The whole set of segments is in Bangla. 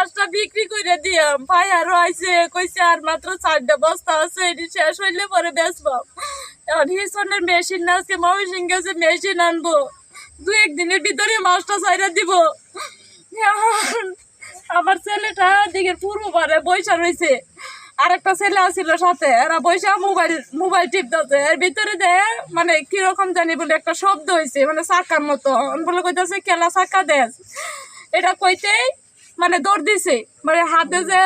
মাছটা বিক্রি করে দিয়াম। ভাই আরও আইছে, কইছে আর মাত্র চারটা বস্তা আছে, এটি শেষ হইলে পরে বেচবো। এখন হিসনের মেশিন না, আজকে গেছে, মেশিন আনব। দু একদিনের ভিতরে মাছটা ছাইরা দিব। আমার ছেলেটা দিকের পূর্ব পারে বৈশা রয়েছে আর একটা ছেলে আসছিল সাথে, এরা বৈশা মোবাইল মোবাইল টিপ টিপতেছে এর ভিতরে দে মানে কীরকম জানি বলে একটা শব্দ হয়েছে মানে চাকার মতো। বলে কইতেছে, কেলা চাকা দেশ এটা কইতেই মানে দৌড় দিছে। মানে হাতে যে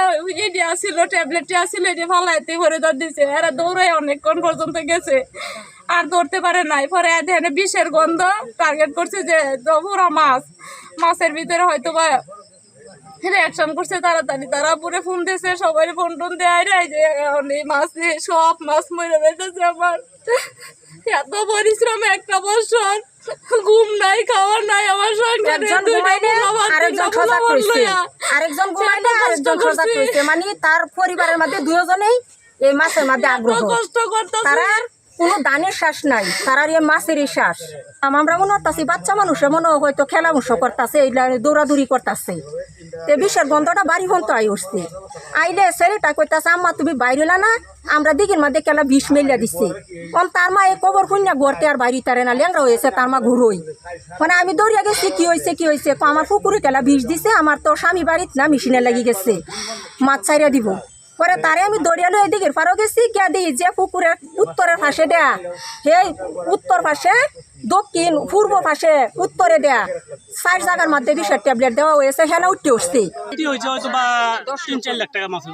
ইডি আসছিল ট্যাবলেটটি আসছিল এটি ফালাইতে ভরে দৌড় দিছে। এরা দৌড়ে অনেকক্ষণ পর্যন্ত গেছে। আর দৌড়তে পারে নাই। পরে এখানে বিষের গন্ধ টার্গেট করছে যে পুরা মাছ। মাছের ভিতরে হয়তো বা রিয়াকশন করছে তাড়াতাড়ি। তারা পুরে ফোন দিয়েছে সবাই ফোন টোন দেয় রে যে এই মাছ দিয়ে সব মাছ মরে বেঁচেছে আমার। এত পরিশ্রম একটা বছর। নাই খাওয়া নাই আমার সঙ্গে আরেকজন সজাগ রয়েছে আরেকজন ঘুমাইলে আরেকজন সজাগ রয়েছে মানে তার পরিবারের মধ্যে দুজনেই এই মাছের মধ্যে আগ্রহ। কষ্ট করতেছে। তারা কোনো দানের শ্বাস নাই তারার এই মাছেরই শ্বাস। আমরা মনে করতেছি বাচ্চা মানুষে মনে হয় হয়তো খেলামুষ করতেছে এই দৌড়াদৌড়ি করতেছে। তে বিষের গন্ধটা বাড়ি পর্যন্ত আই উঠছে আইলে ছেলেটা কইতাছে, আম্মা, তুমি বাইরেলা না, আমরা দিকের মধ্যে কেলা বিষ মেলিয়া দিচ্ছে অন তার মা এই কবর শুনিয়া গড়তে আর বাইরে তারে না লেংরা হয়েছে তার মা ঘুরোই মানে আমি দৌড়িয়া গেছি, কি হয়েছে কি হয়েছে কো, আমার পুকুরে কেলা বিষ দিছে, আমার তো স্বামী বাড়িত না মেশিনে লাগি গেছে, মাছ ছাইরা দিব। পরে তারে আমি দৌড়িয়ালো এদিকে ফারো গেছি, গিয়া দিই যে পুকুরের উত্তরের পাশে দেয়া, সেই উত্তর পাশে দক্ষিণ পূর্ব পাশে উত্তরে দেয়া। চার জায়গার মধ্যে বিষের ট্যাবলেট দেওয়া হয়েছে হেনা উঠতে উঠছে। এটি হয়েছে তিন চার লাখ টাকা মাছ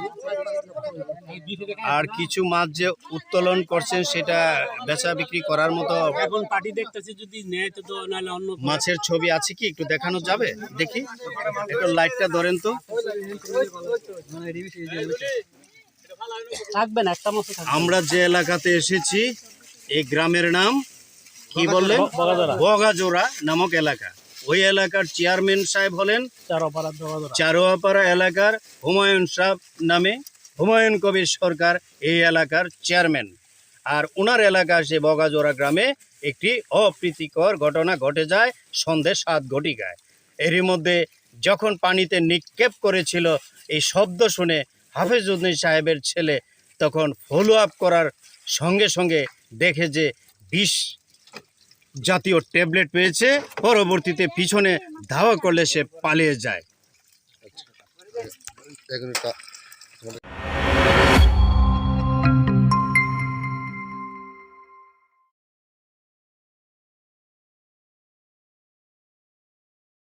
আর কিছু মাছ যে উত্তোলন করছেন সেটা বেচা বিক্রি করার মতো এখন পার্টি দেখতেছি যদি নেয় তো তো নাহলে অন্য মাছের ছবি আছে কি? একটু দেখানো যাবে? দেখি। একটু লাইটটা ধরেন তো। আমরা যে এলাকাতে এসেছি এই গ্রামের নাম কি বললেন? বগাজোড়া। নামক এলাকা। ওই এলাকার চেয়ারম্যান সাহেব হলেন চার চারোয়াপাড়া এলাকার হুমায়ুন সাহেব নামে হুমায়ুন কবির সরকার এই এলাকার চেয়ারম্যান। আর ওনার এলাকা সে বগাজোড়া গ্রামে একটি অপ্রীতিকর ঘটনা ঘটে যায় সন্ধ্যে সাত ঘটিকায়। এরই মধ্যে যখন পানিতে নিক্ষেপ করেছিল এই শব্দ শুনে হাফিজউদ্দিন সাহেবের ছেলে তখন ফলো আপ করার সঙ্গে সঙ্গে দেখে যে বিষ জাতীয় ট্যাবলেট পেয়েছে পরবর্তীতে পিছনে ধাওয়া করলে সে পালিয়ে যায়। তা-